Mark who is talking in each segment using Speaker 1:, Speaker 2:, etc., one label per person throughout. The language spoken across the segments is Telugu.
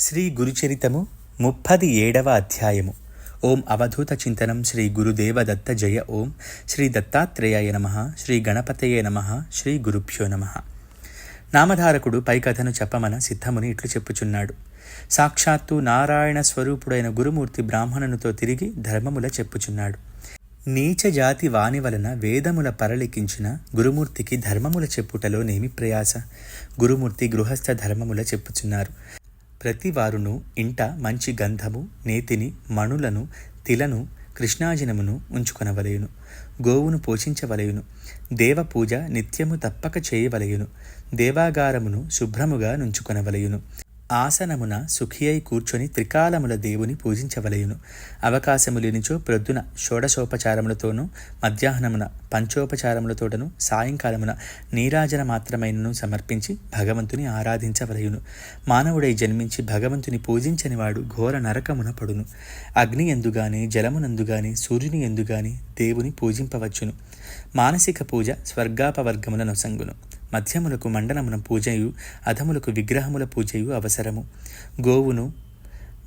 Speaker 1: శ్రీ గురుచరితము ముప్పది ఏడవ అధ్యాయము. ఓం అవధూత చింతనం శ్రీ గురుదేవదత్త జయ ఓం. శ్రీ దత్తాత్రేయాయ నమ. శ్రీ గణపతయే నమ. శ్రీ గురుభ్యో నమ. నామధారకుడు పై కథను చెప్పమన సిద్ధముని ఇట్లు చెప్పుచున్నాడు. సాక్షాత్తు నారాయణ స్వరూపుడైన గురుమూర్తి బ్రాహ్మణునితో తిరిగి ధర్మముల చెప్పుచున్నాడు. నీచ జాతి వాని వలన వేదముల పరలికించిన గురుమూర్తికి ధర్మముల చెప్పుటలో నేమి ప్రయాస? గురుమూర్తి గృహస్థ ధర్మముల చెప్పుచున్నారు. ప్రతి వారును ఇంట మంచి గంధము నేతిని మణులను తిలను కృష్ణాజినమును ఉంచుకొనవలయును. గోవును పోషించవలయును. దేవ పూజ నిత్యము తప్పక చేయవలయును. దేవాగారమును శుభ్రముగా నుంచుకొనవలయును. ఆసనమున సుఖియై కూర్చొని త్రికాలముల దేవుని పూజించవలయును. అవకాశములేనిచో ప్రొద్దున షోడశోపచారములతోనూ మధ్యాహ్నమున పంచోపచారములతోటను సాయంకాలమున నీరాజన మాత్రమైనను సమర్పించి భగవంతుని ఆరాధించవలయును. మానవుడై జన్మించి భగవంతుని పూజించని వాడు ఘోర నరకమున పడును. అగ్ని ఎందుగాని జలమునందుగాని సూర్యుని ఎందుగాని దేవుని పూజింపవచ్చును. మానసిక పూజ స్వర్గాపవర్గమున నొసంగును మధ్యములకు మండలమున పూజయు అధములకు విగ్రహముల పూజయు అవసరము. గోవును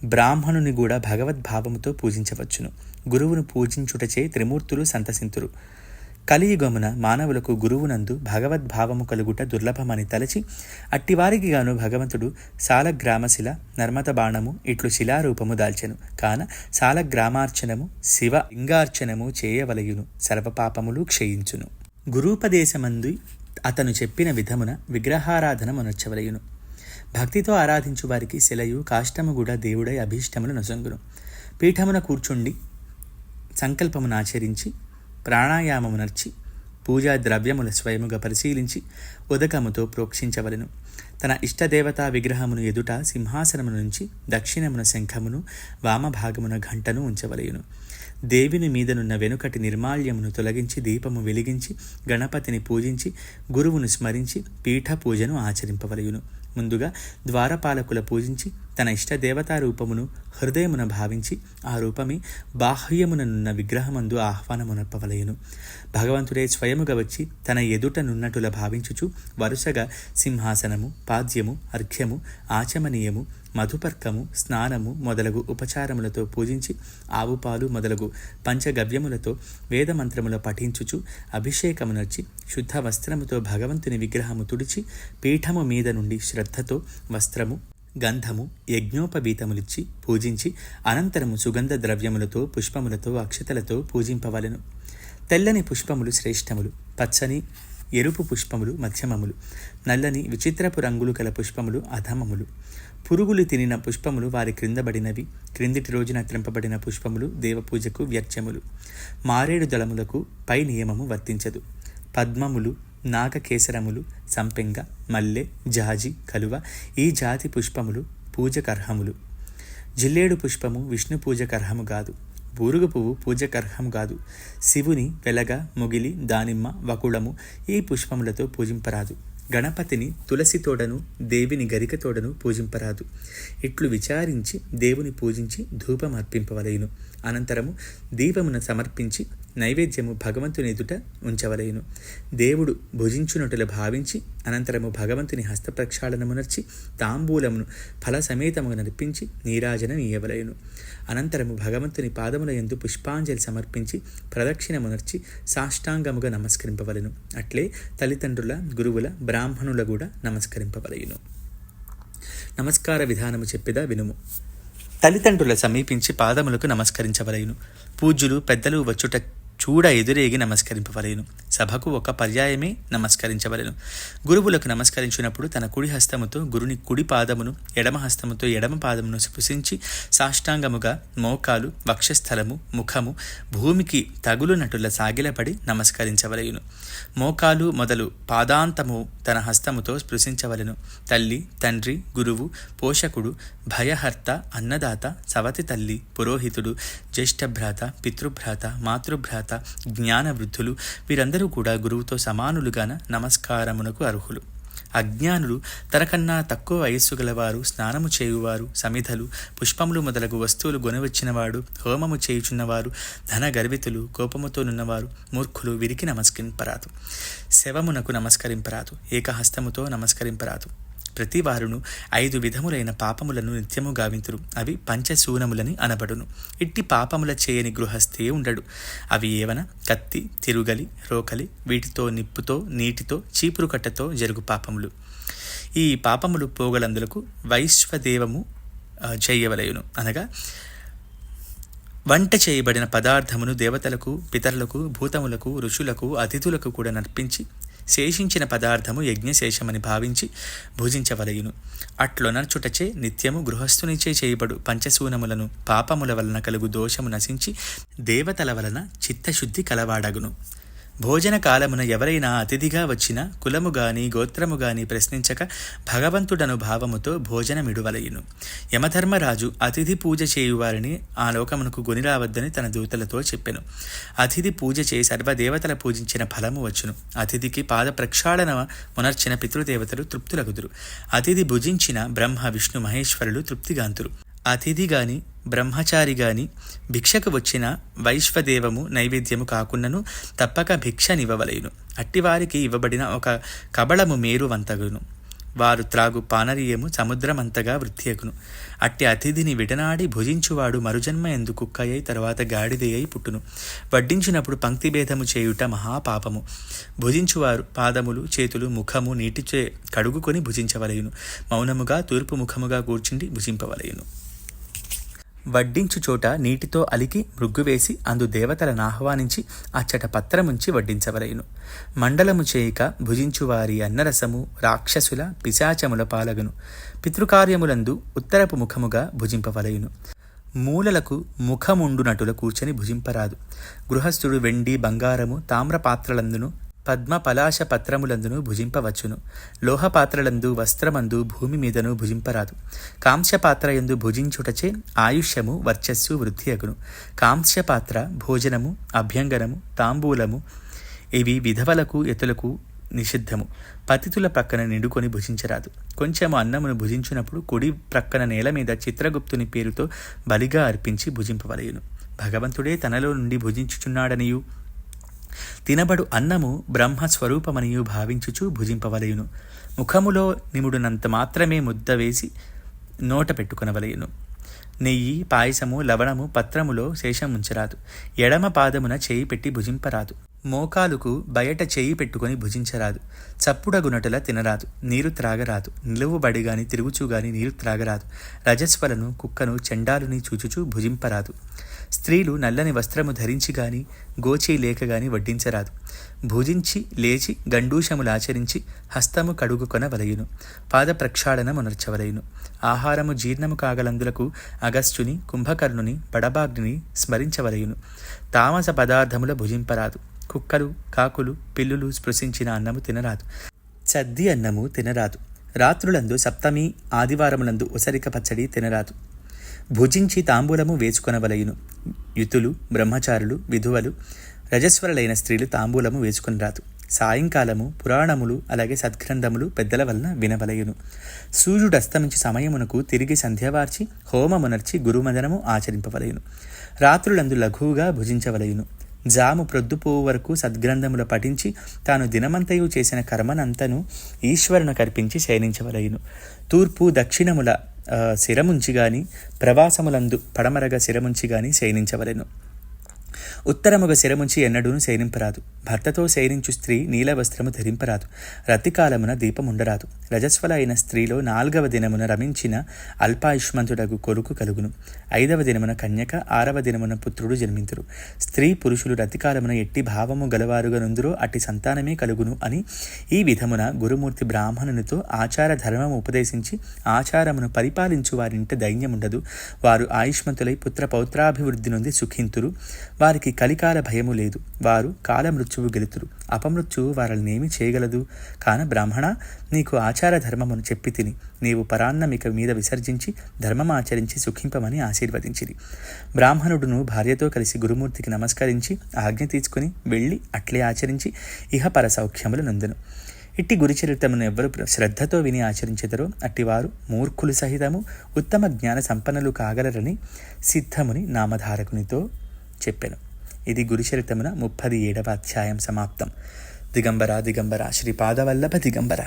Speaker 1: బ్రాహ్మణుని కూడా భగవద్భావముతో పూజించవచ్చును. గురువును పూజించుటచే త్రిమూర్తులు సంతసింతురు. కలియుగమున మానవులకు గురువునందు భగవద్భావము కలుగుట దుర్లభమని తలచి అట్టివారికి గాను భగవంతుడు సాలగ్రామశిల నర్మత బాణము ఇట్లు శిలారూపము దాల్చెను. కాన సాలగ్రామార్చనము శివ లింగార్చనము చేయవలయును. సర్వపాపములు క్షయించును. గురూపదేశమందు అతను చెప్పిన విధమున విగ్రహారాధన మనొచ్చవలయును భక్తితో ఆరాధించు వారికి శిలయు కాష్టము కూడా దేవుడై అభీష్టములు నొసంగును. పీఠమున కూర్చుండి సంకల్పమును ఆచరించి ప్రాణాయామమునర్చి పూజా ద్రవ్యముల స్వయముగా పరిశీలించి ఉదకముతో ప్రోక్షించవలెను. తన ఇష్టదేవతా విగ్రహమును ఎదుట సింహాసనము నుంచి దక్షిణమున శంఖమును వామభాగమున ఘంటను ఉంచవలయును దేవిని మీదనున్న వెనుకటి నిర్మాల్యమును తొలగించి దీపము వెలిగించి గణపతిని పూజించి గురువును స్మరించి పీఠ పూజను ఆచరింపవలయును. ముందుగా ద్వారపాలకుల పూజించి తన ఇష్ట దేవతా రూపమును హృదయమున భావించి ఆ రూపమే బాహ్యముననున్న విగ్రహమందు ఆహ్వానమునప్పవలయును భగవంతుడే స్వయముగా వచ్చి తన ఎదుటనున్నటుల భావించుచు వరుసగా సింహాసనము పాద్యము అర్ఘ్యము ఆచమనీయము మధుపర్కము స్నానము మొదలగు ఉపచారములతో పూజించి ఆవుపాలు మొదలగు పంచగవ్యములతో వేదమంత్రముల పఠించుచు అభిషేకమునర్చి శుద్ధ వస్త్రముతో భగవంతుని విగ్రహము తుడిచి పీఠము మీద నుండి శ్రద్ధతో వస్త్రము గంధము యజ్ఞోపవీతములిచ్చి పూజించి అనంతరము సుగంధ ద్రవ్యములతో పుష్పములతో అక్షతలతో పూజింపవలెను. తెల్లని పుష్పములు శ్రేష్టములు పచ్చని ఎరుపు పుష్పములు మధ్యమములు నల్లని విచిత్రపు రంగులు గల పుష్పములు అధమములు. పురుగులు తినిన పుష్పములు వారి క్రిందబడినవి క్రిందిటి రోజున త్రింపబడిన పుష్పములు దేవపూజకు వ్యర్చములు. మారేడు దళములకు పై నియమము వర్తించదు. పద్మములు నాగకేసరములు సంపెంగ మల్లె జాజి కలువ ఈ జాతి పుష్పములు పూజకర్హములు. జిల్లేడు పుష్పము విష్ణు పూజకర్హము కాదు బూరుగ పువ్వు పూజకర్హం కాదు శివుని వెలగ మొగిలి దానిమ్మ వకుళము ఈ పుష్పములతో పూజింపరాదు. గణపతిని తులసితోడను దేవిని గరికతోడను పూజింపరాదు. ఇట్లు విచారించి దేవుని పూజించి ధూపం అర్పింపవలయును అనంతరము దీపమును సమర్పించి నైవేద్యము భగవంతుని ఎదుట ఉంచవలయును దేవుడు భుజించునటులు భావించి అనంతరము భగవంతుని హస్తప్రక్షాళనమునర్చి తాంబూలమును ఫలసమేతముగా నడిపించి నీరాజన అనంతరము భగవంతుని పాదముల ఎందు పుష్పాంజలి సమర్పించి ప్రదక్షిణమునర్చి సాష్టాంగముగా నమస్కరింపవలను. అట్లే తల్లిదండ్రుల గురువుల బ్రాహ్మణుల కూడా నమస్కరింపవలయును నమస్కార విధానము చెప్పిదా వినుము. తల్లిదండ్రుల సమీపించి పాదములకు నమస్కరించవలయును. పూజ్యులు పెద్దలు వచ్చుట చూడ ఎదురేగి నమస్కరింపవలేను. సభకు ఒక పర్యాయమే నమస్కరించవలెను. గురువులకు నమస్కరించినప్పుడు తన కుడి హస్తముతో గురుని కుడి పాదమును ఎడమ హస్తముతో ఎడమ పాదమును స్పృశించి సాష్టాంగముగా మోకాలు వక్షస్థలము ముఖము భూమికి తగులునటుల సాగిలపడి నమస్కరించవలయును మోకాలు మొదలు పాదాంతము తన హస్తముతో స్పృశించవలెను. తల్లి తండ్రి గురువు పోషకుడు భయహర్త అన్నదాత సవతి తల్లి పురోహితుడు జ్యేష్ఠభ్రాత పితృభ్రాత మాతృభ్రాత జ్ఞానవృద్ధులు వీరందరూ కూడా గురువుతో సమానులుగాన నమస్కారమునకు అర్హులు. అజ్ఞానులు తనకన్నా తక్కువ వయస్సు గలవారు స్నానము చేయువారు సమిధలు పుష్పములు మొదలగు వస్తువులు గొనవచ్చినవాడు హోమము చేయుచున్నవారు ధన గర్వితులు కోపముతోనున్నవారు మూర్ఖులు వీరికి నమస్కరింపరాదు. శవమునకు నమస్కరింపరాదు. ఏకహస్తముతో నమస్కరింపరాదు. ప్రతి వారును ఐదు విధములైన పాపములను నిత్యము గావింతురు. అవి పంచశూనములని అనబడును. ఇట్టి పాపముల చేయని గృహస్థే ఉండడు. అవి ఏవన? కత్తి తిరుగలి రోకలి వీటితో నిప్పుతో నీటితో చీపురు కట్టతో జరుగు పాపములు. ఈ పాపములు పోగలందులకు వైశ్వదేవము చేయవలయును. అనగా వంట చేయబడిన పదార్థమును దేవతలకు పితరులకు భూతములకు ఋషులకు అతిథులకు కూడా నర్పించి శేషించిన పదార్థము యజ్ఞశేషమని భావించి భుజించవలయును. అట్లొనర్చుటచే నిత్యము గృహస్థునిచే చేయబడు పంచశూనములను పాపముల వలన కలుగు దోషము నశించి దేవతల వలన చిత్తశుద్ధి కలవాడగును. భోజన కాలమున ఎవరైనా అతిథిగా వచ్చిన కులము గాని గోత్రము గాని ప్రశ్నించక భగవంతుడను భావముతో భోజనమిడువలయును. యమధర్మరాజు అతిథి పూజ చేయువారిని ఆ లోకమునకు గొనిరావద్దని తన దూతలతో చెప్పెను. అతిథి పూజ చేసి సర్వదేవతల పూజించిన ఫలము వచ్చును. అతిథికి పాద ప్రక్షాళన మునర్చిన పితృదేవతలు తృప్తులగుదురు. అతిథి భుజించిన బ్రహ్మ విష్ణు మహేశ్వరులు తృప్తిగాంతురు. అతిథి గాని బ్రహ్మచారి గాని భిక్షకు వచ్చిన వైశ్వదేవము నైవేద్యము కాకున్నను తప్పక భిక్షనివ్వవలేను అట్టివారికి ఇవ్వబడిన ఒక కబళము మేరు వంతగును వారు త్రాగు పానరీయము సముద్రమంతగా వృత్తియగును. అట్టి అతిథిని విడనాడి భుజించువాడు మరుజన్మ ఎందు కుక్కయ్యై తర్వాత గాడిదయ్యి పుట్టును. వడ్డించినప్పుడు పంక్తిభేదము చేయుట మహాపాపము. భుజించువారు పాదములు చేతులు ముఖము నీటిచే కడుగుకొని భుజించవలయును. మౌనముగా తూర్పు ముఖముగా కూర్చుండి భుజింపవలయును. వడ్డించు చోట నీటితో అలికి మృగ్గువేసి అందు దేవతలను ఆహ్వానించి అచ్చట పత్రముంచి వడ్డించవలయును మండలము చేయక భుజించువారి అన్నరసము రాక్షసుల పిశాచముల పాలగును. పితృకార్యములందు ఉత్తరపు ముఖముగా భుజింపవలయును మూలలకు ముఖముండునటుల కూర్చొని భుజింపరాదు. గృహస్థుడు వెండి బంగారము తామ్ర పాత్రలందును పద్మ పలాశ పత్రములందును భుజింపవచ్చును. లోహపాత్రలందు వస్త్రమందు భూమి మీదను భుజింపరాదు. కాంస్యపాత్రయందు భుజించుటచే ఆయుష్యము వర్చస్సు వృద్ధి అగును కాంస్యపాత్ర భోజనము అభ్యంగనము తాంబూలము ఇవి విధవలకు ఎతులకు నిషిద్ధము. పతితుల ప్రక్కన నిండుకొని భుజించరాదు. కొంచెము అన్నమును భుజించినప్పుడు కుడి ప్రక్కన నేల మీద చిత్రగుప్తుని పేరుతో బలిగా అర్పించి భుజింపవలయును. భగవంతుడే తనలో నుండి భుజించుచున్నాడనియు. తినబడు అన్నము బ్రహ్మస్వరూపమనియు భావించుచు భుజింపవలయును. ముఖములో నిముడునంత మాత్రమే ముద్ద వేసి నోట పెట్టుకునవలయును. నెయ్యి పాయసము లవణము పత్రములో శేషముంచరాదు ఎడమ పాదమున చేయి పెట్టి భుజింపరాదు. మోకాలుకు బయట చేయి పెట్టుకొని భుజించరాదు. చప్పుడగునటుల తినరాదు. నీరు త్రాగరాదు. నిలువుబడి గాని తిరుగుచూ గాని నీరు త్రాగరాదు. రజస్వలను కుక్కను చెండాలుని చూచుచూ భుజింపరాదు. స్త్రీలు నల్లని వస్త్రము ధరించి గాని గోచి లేక గాని వడ్డించరాదు. భుజించి లేచి గండూషములాచరించి హస్తము కడుగుకొన వలయును. పాద ప్రక్షాళనమునర్చవలయును ఆహారము జీర్ణము కాగలందులకు అగస్త్యుని కుంభకర్ణుని బడబాగ్ని స్మరించవలయును. తామస పదార్థముల భుజింపరాదు. కుక్కలు కాకులు పిల్లులు స్పృశించిన అన్నము తినరాదు. చద్ది అన్నము తినరాదు. రాత్రులందు సప్తమి ఆదివారములందు ఉసరిక పచ్చడి తినరాదు. భుజించి తాంబూలము వేసుకొనవలయును. యుతులు బ్రహ్మచారులు విధువలు రజస్వరులైన స్త్రీలు తాంబూలము వేసుకొని రాదు సాయంకాలము పురాణములు అలాగే సద్గ్రంథములు పెద్దల వలన వినవలయును. సూర్యుడు అస్తమించి సమయమునకు తిరిగి సంధ్యవార్చి హోమమునర్చి గురుమదనము ఆచరింపవలయును. రాత్రులందు లఘువుగా భుజించవలయును. జాము ప్రొద్దుపోవు వరకు సద్గ్రంథములు పఠించి తాను దినమంతయు చేసిన కర్మనంతను ఈశ్వరును కర్పించి శయనించవలయును. తూర్పు దక్షిణముల శిరముంచి గాని ప్రవాసములందు పడమరగా శిరముంచి గాని శయనించవలెను. ఉత్తరముగ శిరముంచి ఎన్నడూను శయనింపరాదు. భర్తతో శయనించు స్త్రీ నీల వస్త్రము ధరింపరాదు. రతికాలమున దీపముండరాదు. రజస్వల అయిన స్త్రీలో నాల్గవ దినమున రమించిన అల్పాయుష్మంతుడగు కొరుకు కలుగును. ఐదవ దినమున కన్యక ఆరవ దినమున పుత్రుడు జన్మింతురు. స్త్రీ పురుషులు రతికాలమున ఎట్టి భావము గలవారుగా నుందురో అట్టి సంతానమే కలుగును అని ఈ విధమున గురుమూర్తి బ్రాహ్మణునితో ఆచార ధర్మము ఉపదేశించి ఆచారమును పరిపాలించు వారింట దైన్యముండదు వారు ఆయుష్మంతులై పుత్ర పౌత్రాభివృద్ధి నుండి సుఖింతురు. వారికి కలికాల భయము లేదు. వారు కాలమృత్యువు గెలుతురు. అపమృత్యువు వారినేమి చేయగలదు? కాన బ్రాహ్మణ నీకు ఆచార ధర్మమును చెప్పి తిని నీవు పరాన్నమిక మీద విసర్జించి ధర్మం ఆచరించి సుఖింపమని ఆశీర్వదించిరి. బ్రాహ్మణుడును భార్యతో కలిసి గురుమూర్తికి నమస్కరించి ఆజ్ఞ తీసుకుని వెళ్ళి అట్లే ఆచరించి ఇహపర సౌఖ్యములు నందును. ఇట్టి గురుచరిత్రమును ఎవ్వరు శ్రద్ధతో విని ఆచరించెదరో అట్టివారు మూర్ఖులు సహితము ఉత్తమ జ్ఞాన సంపన్నులు కాగలరని సిద్ధముని నామధారకునితో చెప్పాను. ఇది గురుచరితమున ముప్పది ఏడవ అధ్యాయం సమాప్తం. దిగంబర దిగంబర శ్రీపాదవల్లభ దిగంబర.